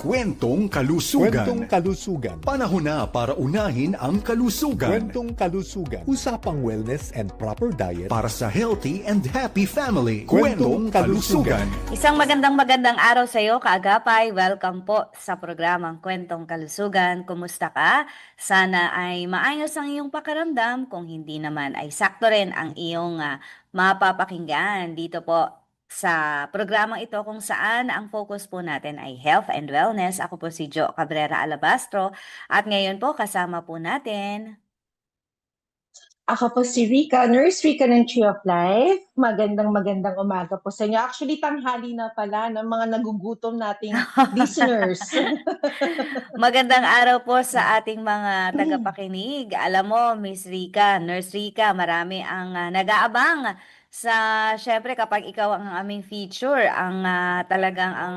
Kwentong Kalusugan. Kwentong kalusugan. Panahon na para unahin ang kalusugan. Kwentong kalusugan. Usapang wellness and proper diet. Para sa healthy and happy family. Kwentong Kalusugan. Isang magandang magandang araw sa iyo, kaagapay. Welcome po sa programang Kwentong Kalusugan. Kumusta ka? Sana ay maayos ang iyong pakaramdam. Kung hindi naman ay sakto rin ang iyong ah, mapapakinggan dito po sa programang ito kung saan ang focus po natin ay health and wellness. Ako po si Jo Cabrera Alabastro at ngayon po kasama po natin Ako po si Rika, Nurse Rika ng Tree of Life. Magandang magandang umaga po sa inyo. Actually, tanghali na pala ng mga nagugutom nating listeners. Magandang araw po sa ating mga tagapakinig. Alam mo, Miss Rika, Nurse Rika, marami ang ah, nag-aabang sa, syempre kapag ikaw ang aming feature, ang ah, talagang ang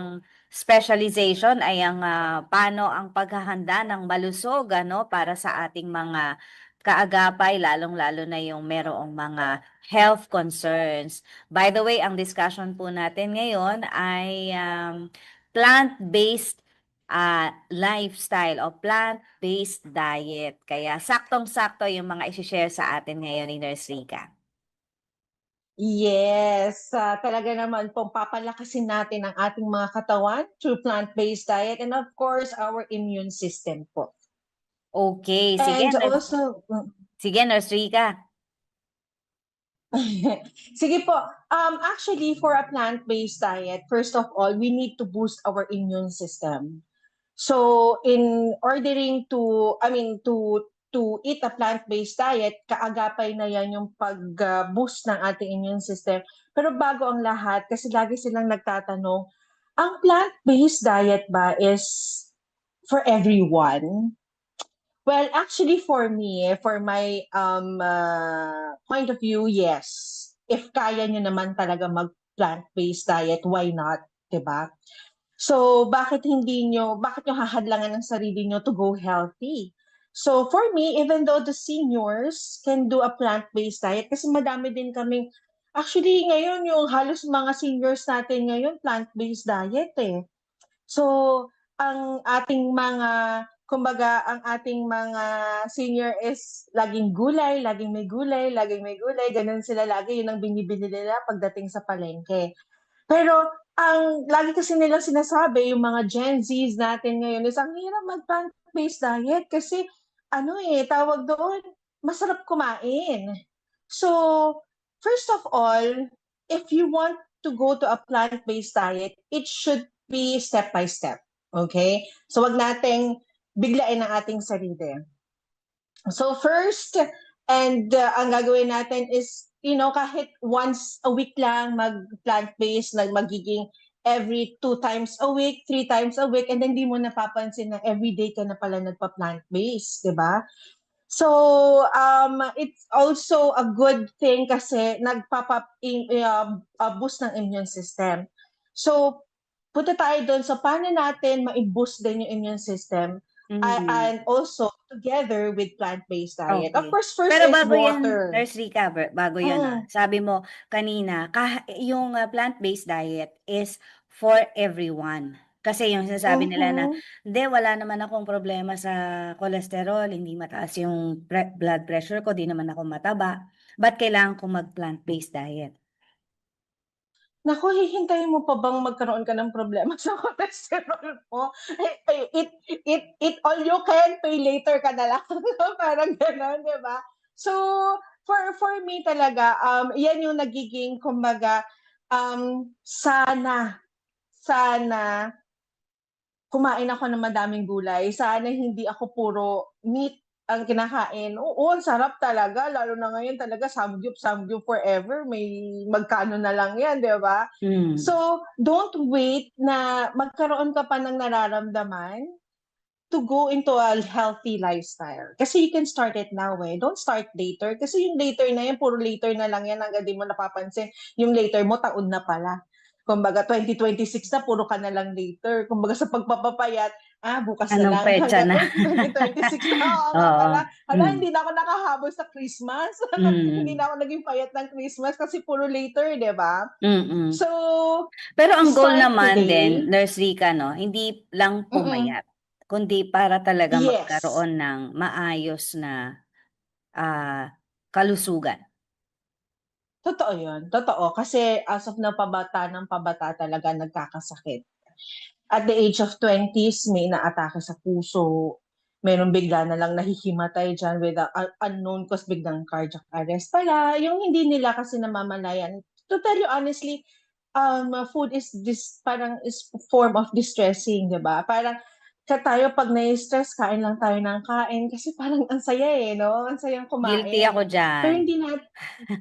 specialization ay ang ah, paano ang paghahanda ng malusog ano, para sa ating mga kaagapay, lalong-lalo na yung merong mga health concerns. By the way, ang discussion po natin ngayon ay um, plant-based ah, lifestyle o plant-based diet. Kaya saktong-sakto yung mga isi-share sa atin ngayon ni Nurse Rika. Yes, ah, talaga naman pong papalakasin natin ang ating mga katawan through plant-based diet and of course, our immune system po. Okay, sige, And Nurse- also, sige Nurse Rika. Sige po. Um, actually, for a plant-based diet, first of all, we need to boost our immune system. So, in ordering to, I mean, to to eat a plant-based diet, kaagapay na yan yung pag-boost ng ating immune system. Pero bago ang lahat, kasi lagi silang nagtatanong, ang plant-based diet ba is for everyone? Well, actually for me, for my um uh, point of view, yes. If kaya nyo naman talaga mag plant-based diet, why not, 'di ba? So, bakit hindi nyo, bakit nyo hahadlangan ng sarili nyo to go healthy? So, for me, even though the seniors can do a plant-based diet, kasi madami din kaming, actually ngayon yung halos mga seniors natin ngayon, plant-based diet eh. So, ang ating mga kumbaga, ang ating mga senior is laging gulay, laging may gulay, laging may gulay. Ganun sila lagi. Yun ang binibili nila pagdating sa palengke. Pero, ang lagi kasi nilang sinasabi, yung mga Gen Zs natin ngayon is ang hirap mag-plant-based diet kasi, ano eh, tawag doon, masarap kumain. So, first of all, if you want to go to a plant-based diet, it should be step by step. Okay? So, wag nating biglain ang ating sarili. So first, and uh, ang gagawin natin is, you know, kahit once a week lang mag-plant-based, nag magiging every two times a week, three times a week, and then di mo napapansin na everyday ka na pala nagpa-plant-based, di ba? So, um, it's also a good thing kasi nagpapa in, uh, uh, boost ng immune system. So, punta tayo doon sa paano natin ma-boost din yung immune system Mhm. A- and also together with plant-based diet. Of Okay. course, first Pero is bago yan, water. Nurse Rika, ba- bago yan, Mm. ah, sabi mo kanina, kah- yung ah, plant-based diet is for everyone. Kasi yung sinasabi nila na, Mhm. hindi, wala naman akong problema sa cholesterol, hindi mataas yung pre- blood pressure ko, di naman ako mataba. Ba't kailangan ko mag-plant-based diet? Naku, hihintayin mo pa bang magkaroon ka ng problema sa cholesterol mo? Eh, eh, Eat, eat, eat all you can, pay later ka na lang. Parang gano'n, di ba? So, for for me talaga, um, yan yung nagiging, kumbaga, um, sana, sana, kumain ako ng madaming gulay. Sana hindi ako puro meat ang kinakain. Oo, ang sarap talaga. Lalo na ngayon talaga, samgyup, samgyup forever. May magkano na lang yan, di ba? Mm. So, don't wait na magkaroon ka pa ng nararamdaman to go into a healthy lifestyle. Kasi you can start it now eh. Don't start later. Kasi yung later na yan, puro later na lang yan hanggang di mo napapansin. Yung later mo, taon na pala. Kumbaga 2026 na puro ka na lang later. Kumbaga sa pagpapapayat, ah bukas Anong na lang petsa na? hanggang 2026 na. Oo, Oo. pala. Hala, Mm. hindi na ako nakahabol sa Christmas. Mm. hindi na ako naging payat ng Christmas kasi puro later, 'di ba? Mm-mm. So, Pero ang goal naman today. din, Nurse Rica, no, hindi lang pumayat, kundi para talaga Yes. magkaroon ng maayos na ah, kalusugan. Totoo yun. Totoo. Kasi as of na pabata ng pabata talaga nagkakasakit. At the age of 20s, may naatake sa puso. Meron bigla na lang nahihimatay dyan with a, a- unknown cause biglang cardiac arrest. Pala, yung hindi nila kasi namamalayan. To tell you honestly, um, food is this parang is form of distressing, di ba? Parang ka tayo pag na-stress, kain lang tayo ng kain kasi parang ang saya eh, no? Ang sayang kumain. Guilty ako Pero dyan. hindi natin,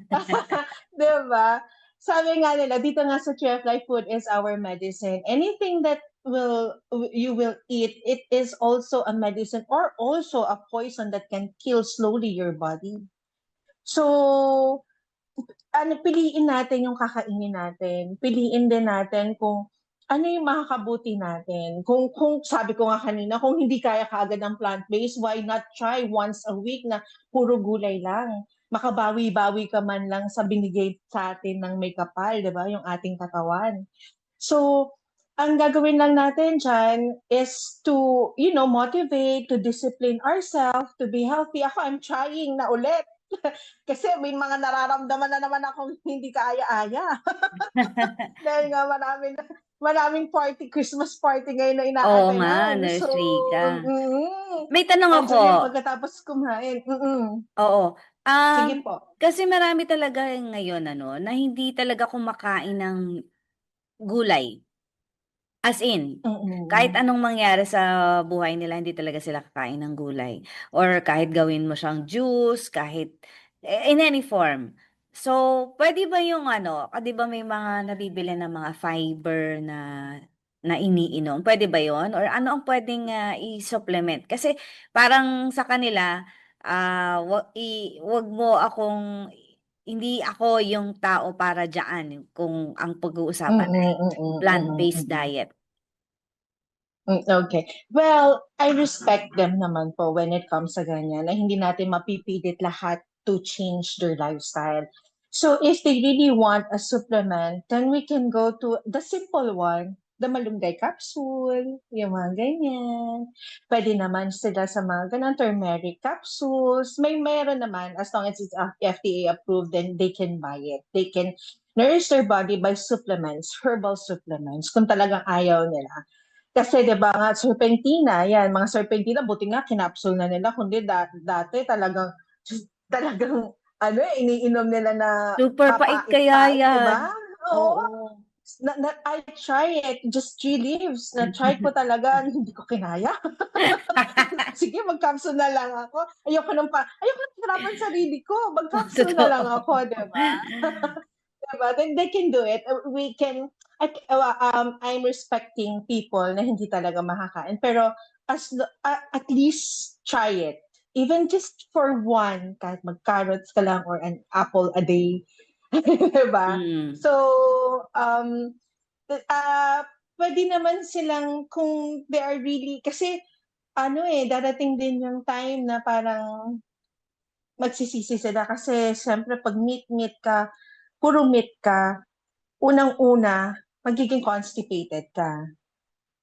diba? Sabi nga nila, dito nga sa of Life food is our medicine. Anything that will you will eat, it is also a medicine or also a poison that can kill slowly your body. So, ano, piliin natin yung kakainin natin. Piliin din natin kung ano yung makakabuti natin. Kung, kung sabi ko nga kanina, kung hindi kaya kaagad ng plant-based, why not try once a week na puro gulay lang? Makabawi-bawi ka man lang sa binigay sa atin ng may kapal, di ba? Yung ating katawan. So, ang gagawin lang natin dyan is to, you know, motivate, to discipline ourselves, to be healthy. Ako, I'm trying na ulit. Kasi may mga nararamdaman na naman akong hindi kaaya-aya. Dahil nga maraming, maraming party, Christmas party ngayon na Oo inaatay nga, Nurse Rica. mm, May tanong ako. Yung pagkatapos kumain. Mm-mm. Oo. Um, Sige po. kasi marami talaga ngayon ano, na hindi talaga kumakain ng gulay. As in, kahit anong mangyari sa buhay nila, hindi talaga sila kakain ng gulay. Or kahit gawin mo siyang juice, kahit eh, in any form. So, pwede ba yung ano, ah, 'di ba may mga nabibili ng mga fiber na na iniinom? Pwede ba 'yon? Or ano ang pwedeng ah, i-supplement? Kasi parang sa kanila, ah, wag, i, wag mo akong hindi ako yung tao para diyan kung ang pag-uusapan ay Mm-mm, mm-mm, plant-based mm-mm, diet. mm. Okay. Well, I respect them naman po when it comes sa ganyan na hindi natin mapipilit lahat to change their lifestyle. So if they really want a supplement, then we can go to the simple one, the malunggay capsule, yung mga ganyan. Pwede naman sila sa mga ganun turmeric capsules. May meron naman, as long as it's uh, FDA approved, then they can buy it. They can nourish their body by supplements, herbal supplements, kung talagang ayaw nila. Kasi 'di ba nga serpentina, yan, mga serpentina buti nga kinapsul na nila kundi da- dati talagang talagang ano eh, iniinom nila na Super pait kaya yan. ba? Oo. Oo. Na, na, I try it, just three leaves. Na-try ko talaga, hindi ko kinaya. Sige, mag-capsule na lang ako. Ayoko nang pa, ayoko nang hirapan sarili ko. Mag-capsule na lang ako, di ba? diba? Then they can do it. We can, I, uh, um, I'm respecting people na hindi talaga makakain. Pero as uh, at least try it. Even just for one, kahit mag-carrots ka lang or an apple a day. diba? Mm. So, um, uh, pwede naman silang kung they are really, kasi ano eh, darating din yung time na parang magsisisi sila kasi syempre pag meat-meat ka, puro meat ka, unang-una, magiging constipated ka.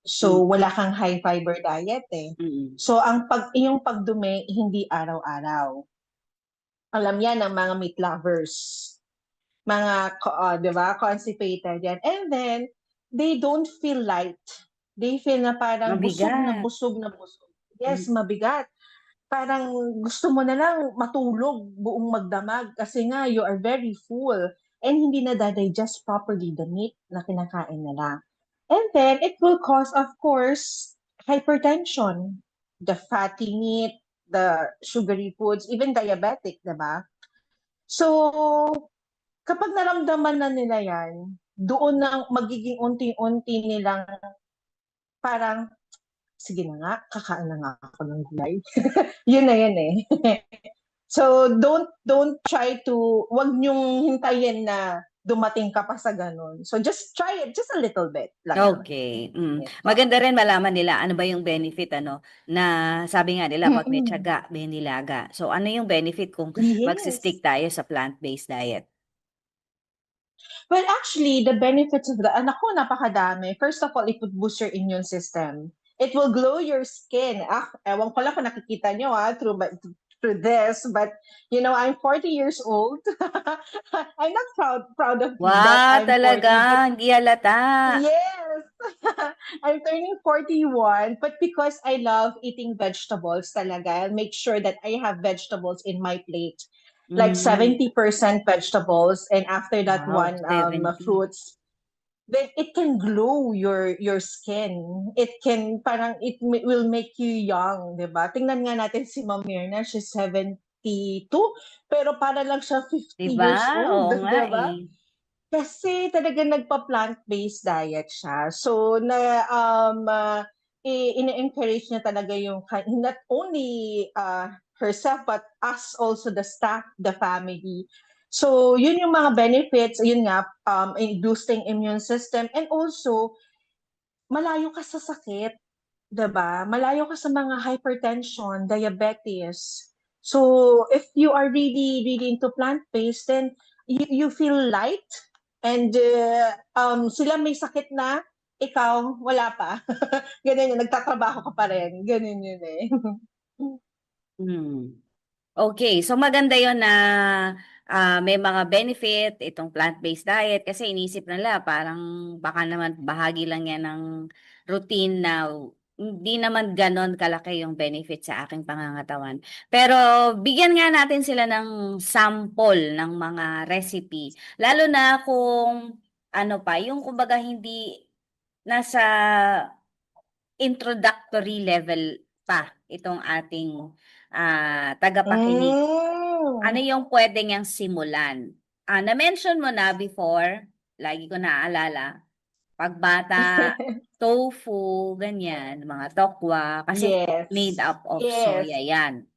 So, wala kang high fiber diet eh. Mm. So, ang pag, yung pagdumi, hindi araw-araw. Alam yan ng mga meat lovers. Mga, uh, di ba, constipated yan. And then, they don't feel light. They feel na parang busog na Mabigat. busog na busog. Yes, mabigat. Parang gusto mo na lang matulog buong magdamag kasi nga you are very full and hindi na digest properly the meat na kinakain nila. And then, it will cause, of course, hypertension. The fatty meat, the sugary foods, even diabetic, diba? So, kapag naramdaman na nila yan, doon na magiging unti-unti nilang parang, sige na nga, kakain na nga ako ng gulay. yun na yun eh. so, don't, don't try to, wag niyong hintayin na dumating ka pa sa ganun. So just try it, just a little bit lang. Okay. Mm. Maganda rin malaman nila ano ba yung benefit ano na sabi nga nila pag may tiyaga, may nilaga. So ano yung benefit kung Yes. magsistick tayo sa plant-based diet? Well, actually, the benefits of that, anak ko, napakadami. First of all, it would boost your immune system. It will glow your skin. Ah, ewan ko lang kung nakikita nyo ah, through, through this, but you know, I'm 40 years old. I'm not proud proud of Wow, that 40, talaga, hindi halata. Yes. I'm turning 41, but because I love eating vegetables talaga, I'll make sure that I have vegetables in my plate. Like Mm. 70% vegetables and after that Wow, one um 70. fruits. Then it can glow your your skin. It can parang it ma- will make you young, 'di ba? Tingnan nga natin si Ma'am Mirna, she's 72, pero para lang siya 50 Diba? years Oo old, nga 'di ba? eh. Kasi talaga nagpa-plant-based diet siya. So na um uh, i- ine-encourage niya talaga yung not only uh, herself but us also the staff, the family. So yun yung mga benefits, yun nga um in boosting immune system and also malayo ka sa sakit, 'di ba? Malayo ka sa mga hypertension, diabetes. So if you are really really into plant-based then you, you feel light and uh, um sila may sakit na ikaw wala pa. Ganun yun, nagtatrabaho ka pa rin. Ganun yun eh. Hmm. Okay, so maganda yon na ah, may mga benefit itong plant-based diet kasi inisip nila parang baka naman bahagi lang yan ng routine na hindi naman ganon kalaki yung benefit sa aking pangangatawan. Pero bigyan nga natin sila ng sample ng mga recipe. Lalo na kung ano pa, yung kumbaga hindi nasa introductory level pa itong ating ah, tagapakinig. Mm. Ano yung pwede niyang simulan? Ah, na-mention mo na before, lagi ko naaalala, pagbata, tofu, ganyan, mga tokwa, kasi yes. made up of Yes. soya yan.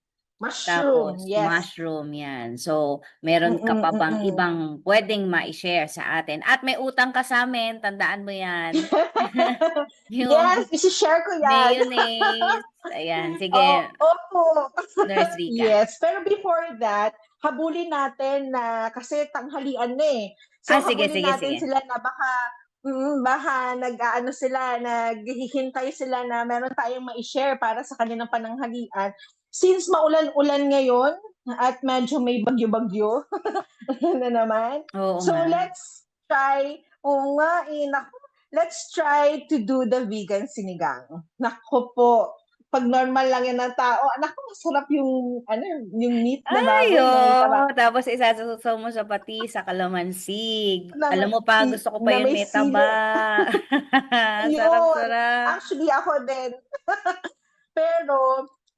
Mushroom, Tapos, yes. mushroom yan. So, meron ka Mm-mm, pa bang mm-mm. ibang pwedeng ma-share sa atin? At may utang ka sa amin, tandaan mo yan. Yung yes, isi-share ko yan. mayonnaise. Ayan, sige, Oh, opo. Nurse Rica. Yes, pero before that, habulin natin na kasi tanghalian na eh. So Ah, sige, habulin sige, natin sige. sila na baka mm, baka nag-aano sila, naghihintay sila na meron tayong ma-share para sa kanilang pananghalian. Since maulan-ulan ngayon at medyo may bagyo-bagyo na naman. Oo So nga. let's try, oo nga eh, naku, let's try to do the vegan sinigang. Naku po, pag normal lang yan ng tao, naku, masarap yung, ano, yung meat na Ay, baboy. oo. Tapos isasusaw mo sa pati sa kalamansig. Na Alam mo pa, gusto ko pa yung may taba. Yun. Sarap-sarap. Actually, ako din. Pero,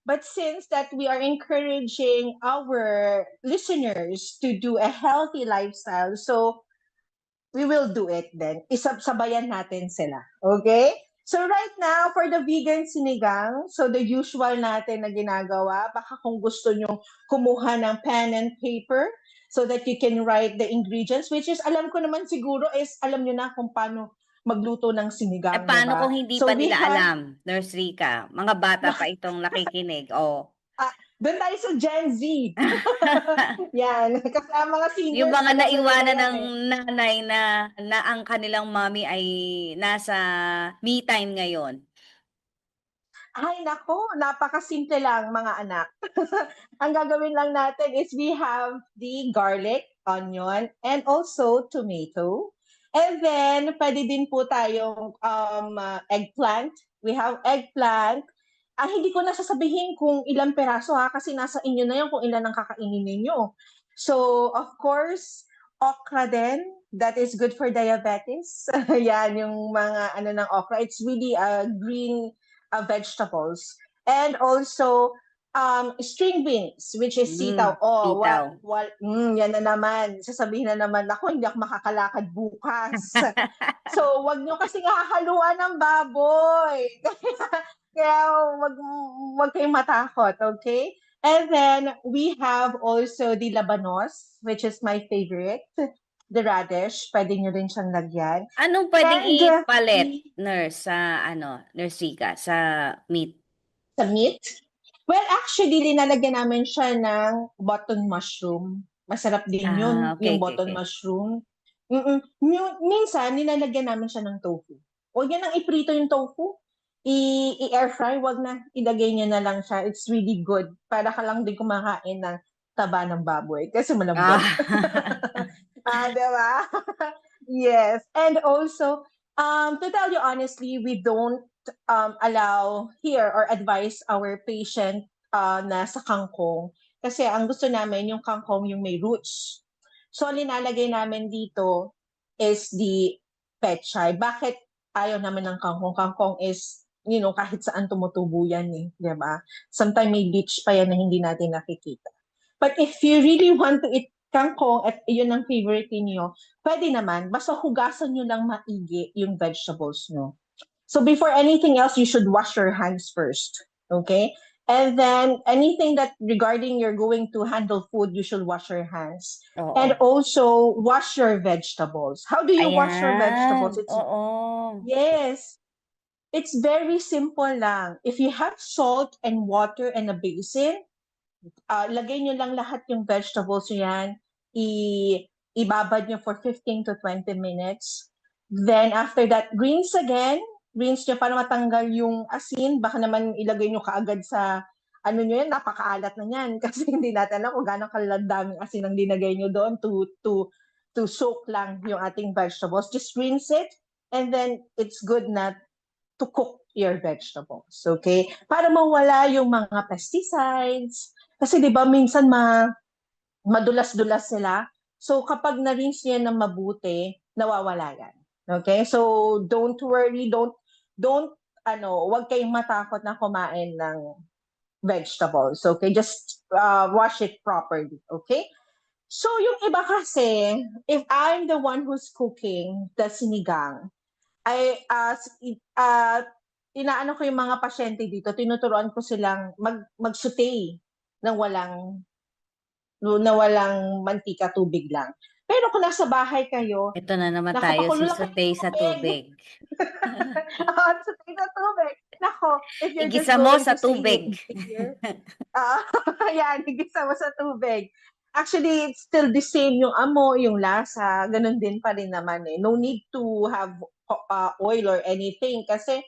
but since that we are encouraging our listeners to do a healthy lifestyle, so we will do it then. Isabsabayan natin sila. Okay? So right now, for the vegan sinigang, so the usual natin na ginagawa, baka kung gusto nyo kumuha ng pen and paper so that you can write the ingredients, which is, alam ko naman siguro is, alam nyo na kung paano magluto ng sinigang. Eh, paano diba? kung hindi So pa nila have- alam, Nurse Rica? Mga bata pa itong nakikinig. Oh. Doon tayo sa Gen Z. Yan. Kasi ang mga seniors... Yung mga naiwanan ng eh. nanay na, na ang kanilang mommy ay nasa me time ngayon. Ay, nako, napakasimple lang mga anak. Ang gagawin lang natin is we have the garlic, onion, and also tomato. And then, pwede din po tayong um, uh, eggplant. We have eggplant. Ah, hindi ko na sasabihin kung ilang peraso ha, kasi nasa inyo na yun kung ilan ang kakainin ninyo. So, of course, okra din. That is good for diabetes. Yan, yung mga ano ng okra. It's really a green uh, vegetables. And also, um, string beans, which is Mm, sitaw. Oh, sitaw. Wal, wal, mm, yan na naman. Sasabihin na naman, ako, hindi ako makakalakad bukas. so, wag nyo kasi hahaluan ng baboy. Kaya, wag, wag kayong matakot, okay? And then, we have also the labanos, which is my favorite. the radish, pwede nyo rin siyang lagyan. Anong pwedeng And, uh, ipalit, nurse, sa ano, nurse Rika, sa meat? sa meat. Well, actually, linalagyan namin siya ng button mushroom. Masarap din Ah, yun, okay, yung okay, button okay. mushroom. Mm-mm. Minsan, nilalagyan namin siya ng tofu. Huwag yan ang iprito yung tofu. I- I-air fry, wag na. Ilagay niyo na lang siya. It's really good. Para ka lang din kumakain ng taba ng baboy. Kasi malambot. Ah. Ah, diba? yes. And also, um, to tell you honestly, we don't um, allow here or advise our patient uh, na sa kangkong. Kasi ang gusto namin, yung kangkong yung may roots. So, linalagay namin dito is the pechay. Bakit ayaw naman ng kangkong? Kangkong is, you know, kahit saan tumutubo yan eh. Diba? Sometimes may leech pa yan na hindi natin nakikita. But if you really want to eat kangkong at yun ang favorite niyo, pwede naman, basta hugasan nyo lang maigi yung vegetables nyo. So before anything else, you should wash your hands first. Okay? And then anything that regarding you're going to handle food, you should wash your hands. Oo. And also wash your vegetables. How do you wash your vegetables? Ayan, It's Oo. Yes. It's very simple lang. If you have salt and water and a basin, uh, lagay nyo lang lahat yung vegetables yan. I ibabad nyo for 15 to 20 minutes. Then after that, rinse again. Rinse nyo para matanggal yung asin. Baka naman ilagay nyo kaagad sa ano nyo yan, napakaalat na yan. Kasi hindi natin alam kung gano'ng kalandaming asin ang linagay nyo doon to, to, to soak lang yung ating vegetables. Just rinse it and then it's good na to cook your vegetables. Okay? Para mawala yung mga pesticides. Kasi di ba minsan ma madulas-dulas sila. So kapag na-rinse niya ng mabuti, nawawala yan. Okay? So don't worry, don't don't ano, wag kayong matakot na kumain ng vegetables. Okay? Just uh, wash it properly. Okay? So yung iba kasi, if I'm the one who's cooking the sinigang, ay uh, uh, inaano ko yung mga pasyente dito, tinuturuan ko silang mag mag-saute ng walang na walang mantika, tubig lang. Pero kung nasa bahay kayo, Ito na naman tayo, Nakapakulo lang susutay sa tubig. ah, saute sa tubig. Nako, if you're just Igisa mo going sa to tubig. it here, Ah, yan, igisa mo sa tubig. Actually, it's still the same yung amo, yung lasa, ganun din pa rin naman eh. No need to have uh, oil or anything kasi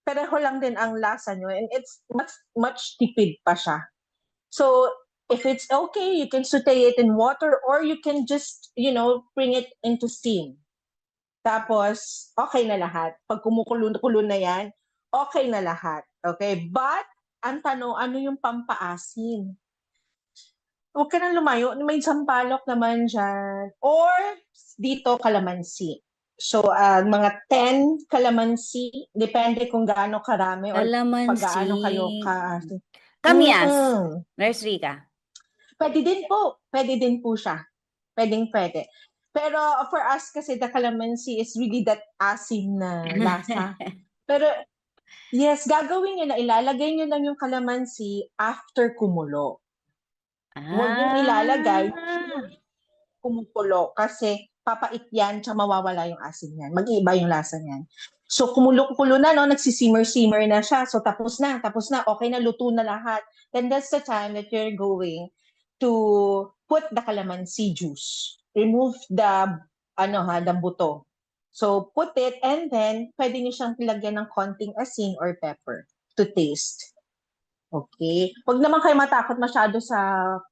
pareho lang din ang lasa nyo and it's much much tipid pa siya. So, if it's okay, you can saute it in water or you can just, you know, bring it into steam. Tapos, okay na lahat. Pag kumukulo-kulo na yan, okay na lahat. Okay? But, ang tanong, ano yung pampaasin? Huwag ka nang lumayo. May sampalok naman dyan. Or, dito, kalamansi. So, ah, mga 10 kalamansi, depende kung gaano karami or pag gaano kayo Kalamansi. ka. Kamyas. Mm-mm. Nurse Rika. Pwede din po. Pwede din po siya. Pwedeng pwede. Pero for us kasi the calamansi is really that asim na lasa. Pero yes, gagawin nyo na ilalagay nyo lang yung calamansi after kumulo. Huwag yung ilalagay Ah. kumukulo kasi papait yan tsaka mawawala yung asin yan. Mag-iiba yung lasa niyan. So kumulo-kulo na, no? nagsisimmer-simmer na siya. So tapos na, tapos na, okay na, luto na lahat. Then that's the time that you're going to put the calamansi juice. Remove the, ano ha, the buto. So put it and then pwede niyo siyang pilagyan ng konting asin or pepper to taste. Okay. Huwag naman kayo matakot masyado sa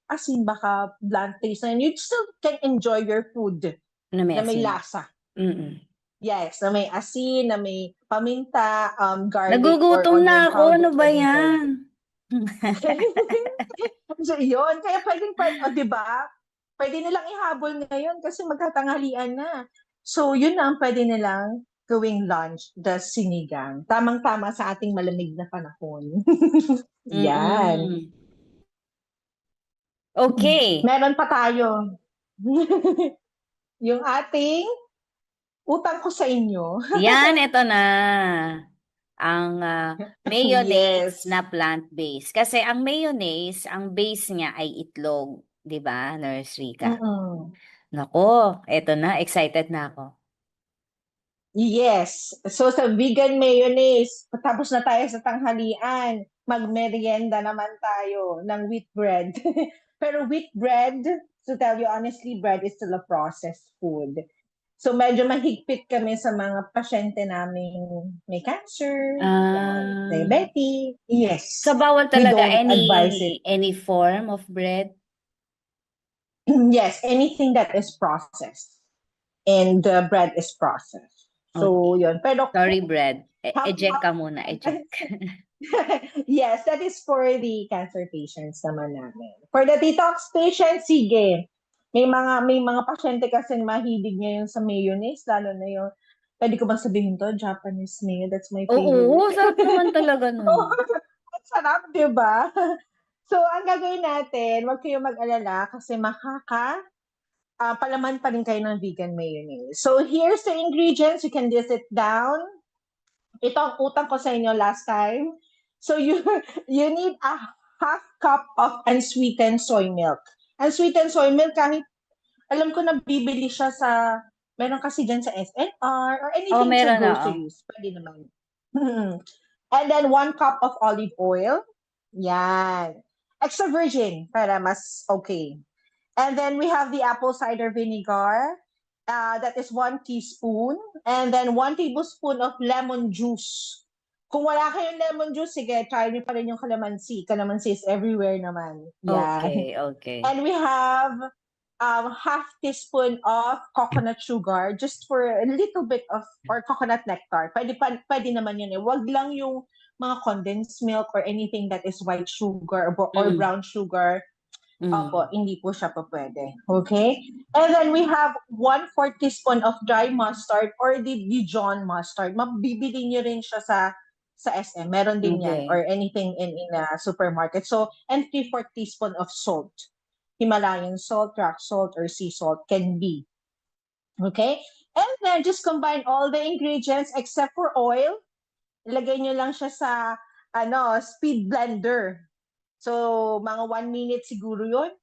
asin, baka blunt taste na yun. You still can enjoy your food Na may na may asin. lasa. Mm-mm. Yes, na may asin, na may paminta, um, garlic, Nagugutom na ako. Ano ba yan? So, yun. Kaya pwedeng, pwede, oh, di ba? Pwede nilang ihabol ngayon kasi magkatanghalian na. So, yun na ang pwede nilang gawing lunch, the sinigang. Tamang-tama sa ating malamig na panahon. Yan. Okay. Meron pa tayo. yung ating utang ko sa inyo. Yan, ito na. Ang ah, mayonnaise Yes. na plant-based. Kasi ang mayonnaise, ang base niya ay itlog. 'Di ba, Nurse Rika? Mm-mm. Nako, eto na, excited na ako. Yes. So sa vegan mayonnaise, tapos na tayo sa tanghalian, magmerienda naman tayo ng wheat bread. Pero wheat bread, to tell you honestly, bread is still a processed food. So medyo mahigpit kami sa mga pasyente naming may cancer, Ah. diabetes. Yes. So, bawal talaga any any form of bread? yes, anything that is processed. And the bread is processed. So, yun. Pero Sorry, bread. E- eject ka muna, eject. yes, that is for the cancer patients naman namin. For the detox patients, sige. May mga may mga pasyente kasi mahilig ngayon sa mayonnaise, lalo na yung pwede ko bang sabihin to? Japanese mayo, that's my favorite. Oo, sarap naman talaga nun. Oo, sarap, di ba? So, ang gagawin natin, huwag kayong mag-alala kasi makaka ah, palaman pa rin kayo ng vegan mayonnaise. So, here's the ingredients. You can list it down. Ito ang utang ko sa inyo last time. So, you you need a half cup of unsweetened soy milk. Unsweetened soy milk, kahit alam ko na bibili siya sa, meron kasi dyan sa SNR or anything Oh, meron sa na, oh. groceries. Pwede naman. And then one cup of olive oil. Yan. Extra virgin para mas okay. And then we have the apple cider vinegar. Uh, that is one teaspoon. And then one tablespoon of lemon juice. Kung wala kayong lemon juice, sige, try niyo pa rin yung calamansi. Calamansi is everywhere naman. Yan. Okay, okay. And we have um, half teaspoon of coconut sugar just for a little bit of or coconut nectar. Pwede pa, pwede naman yun eh. Wag lang yung mga condensed milk or anything that is white sugar or, or Mm. brown sugar. Mm. Opo, hindi po siya pa pwede. Okay? And then we have one fourth teaspoon of dry mustard or the Dijon mustard. Mabibili nyo rin siya sa sa SM. Meron din Okay. yan or anything in in a supermarket. So, and three fourth teaspoon of salt. Himalayan salt, rock salt, or sea salt can be. Okay? And then just combine all the ingredients except for oil. Ilagay nyo lang siya sa ano, speed blender. So, mga one minute siguro yun.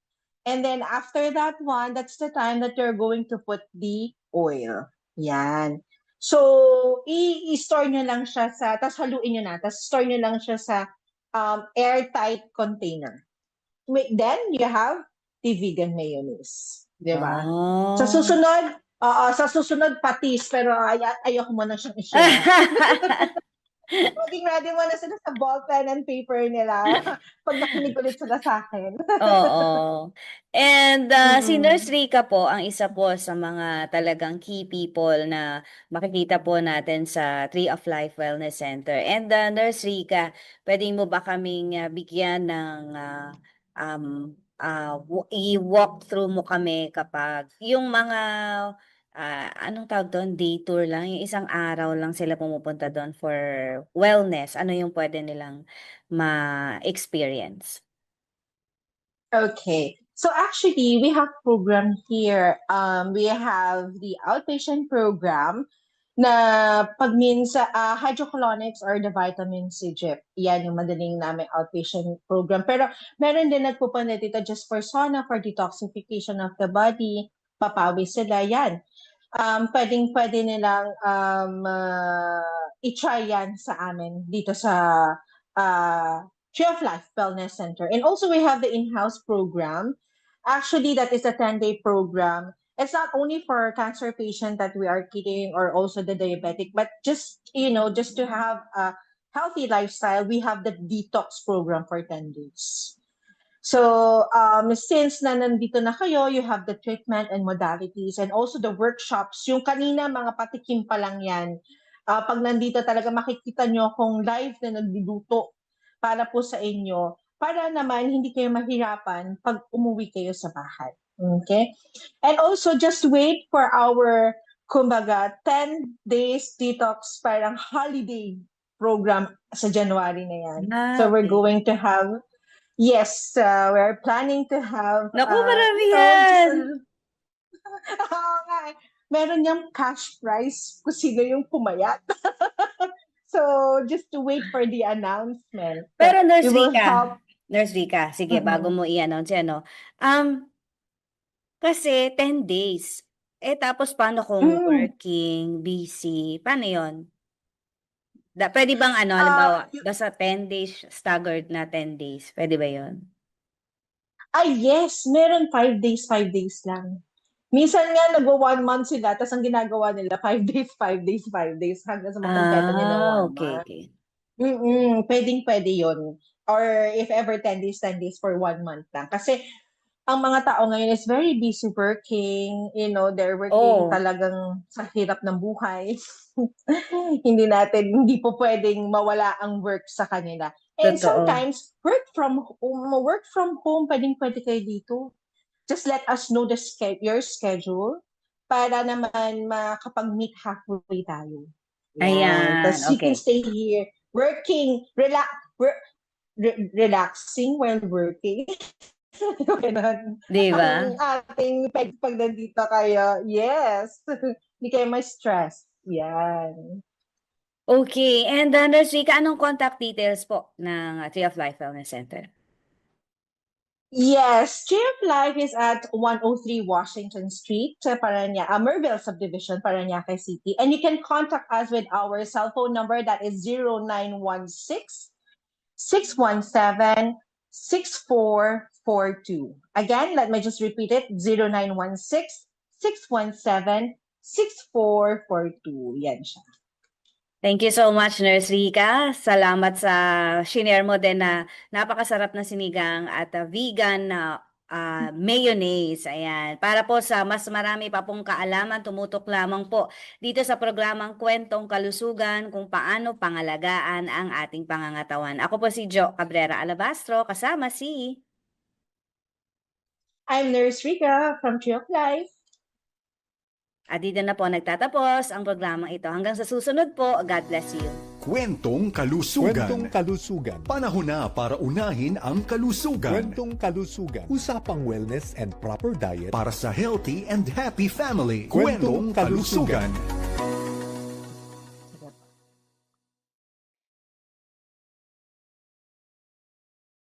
And then after that one, that's the time that you're going to put the oil. Yan. So, i-store nyo lang siya sa, tapos haluin nyo na, tapos store nyo lang siya sa um, airtight container. Then, you have the vegan mayonnaise. Di ba? Oh. Sa susunod, oo, sa susunod patis, pero ay ayoko mo na siyang i-share. Ready, ready mo na sila sa ball pen and paper nila pag nakinig ulit sila sa akin. Oo. And uh, si Mm. Nurse Rica po ang isa po sa mga talagang key people na makikita po natin sa Tree of Life Wellness Center. And uh, Nurse Rica, pwede mo ba kaming uh, bigyan ng uh, um, uh, i-walk through mo kami kapag yung mga ah, anong tawag doon? Day tour lang. Yung isang araw lang sila pumupunta doon for wellness. Ano yung pwede nilang ma-experience? Okay. So actually, we have program here. Um, we have the outpatient program na pag minsa uh, hydrocolonics or the vitamin C drip. Yan yung madaling namin outpatient program. Pero meron din nagpupunta dito just for sauna, for detoxification of the body. Papawis sila. Yan. Um, pwedeng pwede nilang um, uh, i-try yan sa amin dito sa uh, Tree of Life Wellness Center. And also we have the in-house program. Actually, that is a 10-day program. It's not only for cancer patient that we are kidding or also the diabetic, but just, you know, just to have a healthy lifestyle, we have the detox program for 10 days. So, um, since na nandito na kayo, you have the treatment and modalities and also the workshops. Yung kanina, mga patikim pa lang yan. Ah, pag nandito talaga makikita nyo kung live na nagluluto para po sa inyo, para naman hindi kayo mahirapan pag umuwi kayo sa bahay. Okay? And also, just wait for our, kumbaga, 10 days detox, parang holiday program sa January na yan. So we're going to have, yes, uh, we're planning to have. Naku, uh, marami yan! Oo nga eh. Meron niyang cash prize kung sino yung pumayat. so, just to wait for the announcement. Pero Nurse Rica, help Nurse Rica, sige, Mhm. bago mo i-announce yan, no? Um, Kasi 10 days. Eh, tapos paano kung Mm. working, busy? Paano yon? Da, pwede bang ano, Ah, halimbawa, y- basta 10 days, staggered na 10 days. Pwede ba yon? Ay, yes, meron five days, five days lang. Minsan nga, nagwa one month sila, tapos ang ginagawa nila, five days, five days, five days, hanggang sa makompleto nila Ah, one okay, month. okay. Mm-mm, pwedeng pwede yun. Or if ever 10 days, 10 days for one month lang. Kasi ang mga tao ngayon is very busy working. You know, they're working Oo. talagang sa hirap ng buhay. hindi natin, hindi po pwedeng mawala ang work sa kanila. And Totoo. sometimes, work from home, work from home, pwedeng pwede kayo dito. Just let us know the ske- your schedule para naman makapag-meet halfway tayo. Ayan, Tapos you can okay. stay here, working, relax, re- relaxing while working. Ganon. Di ba? Ang ating pag, pag nandito kayo, yes. Hindi kayo may stress. Yan. Okay. And uh, Nurse Rica, anong contact details po ng uh, Tree of Life Wellness Center? Yes, Tree of Life is at 103 Washington Street, sa Paranaque, uh, Merville Subdivision, Paranaque City. And you can contact us with our cell phone number that is 0916 617 6442. Again, let me just repeat it 0916 617 6442. Yan siya. Thank you so much, Nurse Rica. Salamat sa shinare mo din na napakasarap na sinigang at uh, vegan na ah, mayonnaise. Ayan. Para po sa mas marami pa pong kaalaman, tumutok lamang po dito sa programang Kwentong Kalusugan kung paano pangalagaan ang ating pangangatawan. Ako po si Jo Cabrera Alabastro, kasama si... I'm Nurse Rika from Tree of Life. At dito na po nagtatapos ang programang ito. Hanggang sa susunod po, God bless you. Kwentong kalusugan. Kwentong kalusugan. Panahon na para unahin ang kalusugan. Kwentong kalusugan. Usapang wellness and proper diet Para sa healthy and happy family. Kwentong Kwentong kalusugan. Kalusugan.